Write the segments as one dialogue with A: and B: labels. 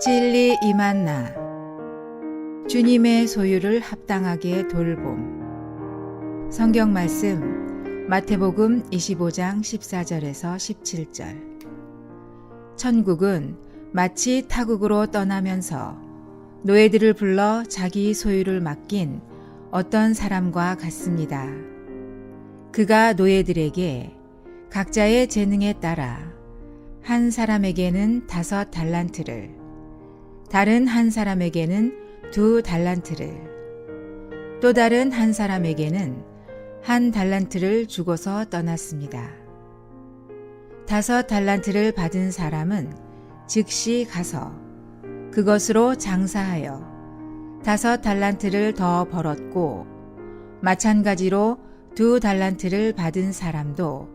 A: 진리 이만나. 주님의 소유를 합당하게 돌봄. 성경 말씀 마태복음 25장 14절에서 17절. 천국은 마치 타국으로 떠나면서 노예들을 불러 자기 소유를 맡긴 어떤 사람과 같습니다. 그가 노예들에게 각자의 재능에 따라 한 사람에게는 다섯 달란트를, 다른 한 사람에게는 두 달란트를, 또 다른 한 사람에게는 한 달란트를 주고서 떠났습니다. 다섯 달란트를 받은 사람은 즉시 가서 그것으로 장사하여 다섯 달란트를 더 벌었고, 마찬가지로 두 달란트를 받은 사람도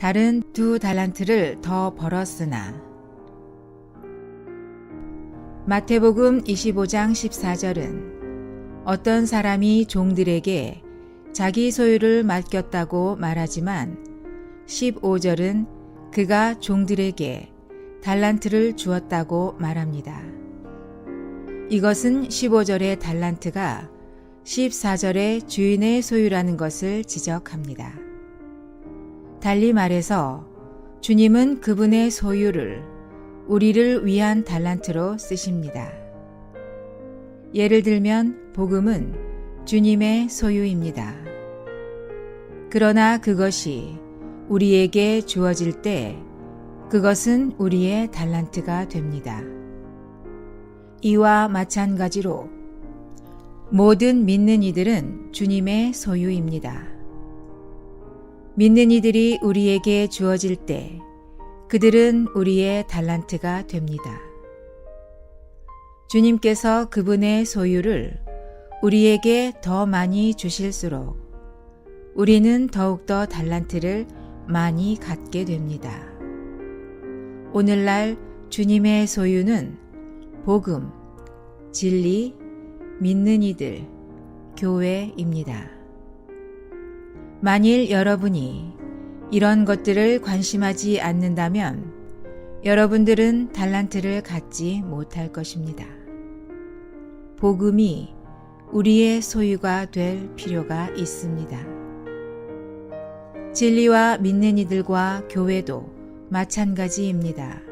A: 다른 두 달란트를 더 벌었으나 마태복음 25장 14절은 어떤 사람이 종들에게 자기 소유를 맡겼다고 말하지만 15절은 그가 종들에게 달란트를 주었다고 말합니다. 이것은 15절의 달란트가 14절의 주인의 소유라는 것을 지적합니다. 달리 말해서 주님은 그분의 소유를 우리를 위한 달란트로 쓰십니다. 예를 들면 복음은 주님의 소유입니다. 그러나 그것이 우리에게 주어질 때 그것은 우리의 달란트가 됩니다. 이와 마찬가지로 모든 믿는 이들은 주님의 소유입니다. 믿는 이들이 우리에게 주어질 때 그들은 우리의 달란트가 됩니다. 주님께서 그분의 소유를 우리에게 더 많이 주실수록 우리는 더욱더 달란트를 많이 갖게 됩니다. 오늘날 주님의 소유는 복음, 진리, 믿는 이들, 교회입니다. 만일 여러분이 이런 것들을 관심하지 않는다면 여러분들은 달란트를 갖지 못할 것입니다. 복음이 우리의 소유가 될 필요가 있습니다. 진리와 믿는 이들과 교회도 마찬가지입니다.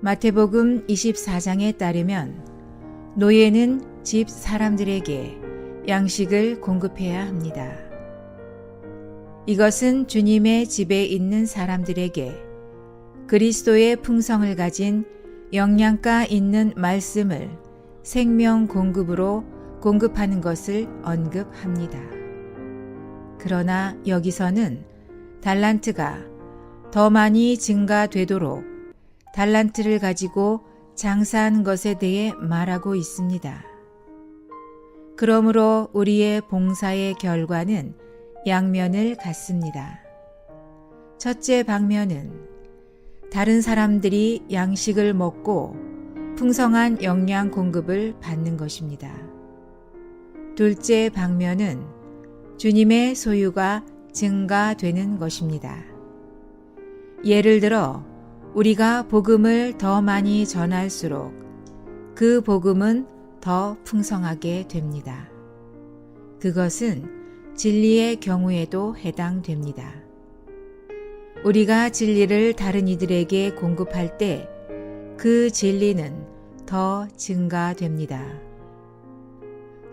A: 마태복음 24장에 따르면 노예는 집 사람들에게 양식을 공급해야 합니다. 이것은 주님의 집에 있는 사람들에게 그리스도의 풍성을 가진 영양가 있는 말씀을 생명 공급으로 공급하는 것을 언급합니다. 그러나 여기서는 달란트가 더 많이 증가되도록 달란트를 가지고 장사하는 것에 대해 말하고 있습니다. 그러므로 우리의 봉사의 결과는 양면을 갖습니다. 첫째 방면은 다른 사람들이 양식을 먹고 풍성한 영양 공급을 받는 것입니다. 둘째 방면은 주님의 소유가 증가되는 것입니다. 예를 들어 우리가 복음을 더 많이 전할수록 그 복음은 더 풍성하게 됩니다. 그것은 진리의 경우에도 해당됩니다. 우리가 진리를 다른 이들에게 공급할 때 그 진리는 더 증가됩니다.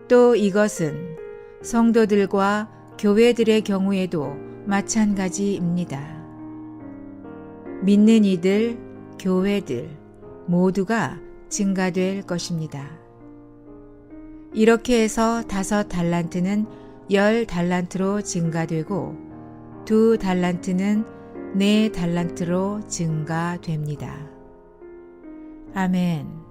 A: 또 이것은 성도들과 교회들의 경우에도 마찬가지입니다. 믿는 이들, 교회들 모두가 증가될 것입니다. 이렇게 해서 다섯 달란트는 열 달란트로 증가되고 두 달란트는 네 달란트로 증가됩니다. 아멘.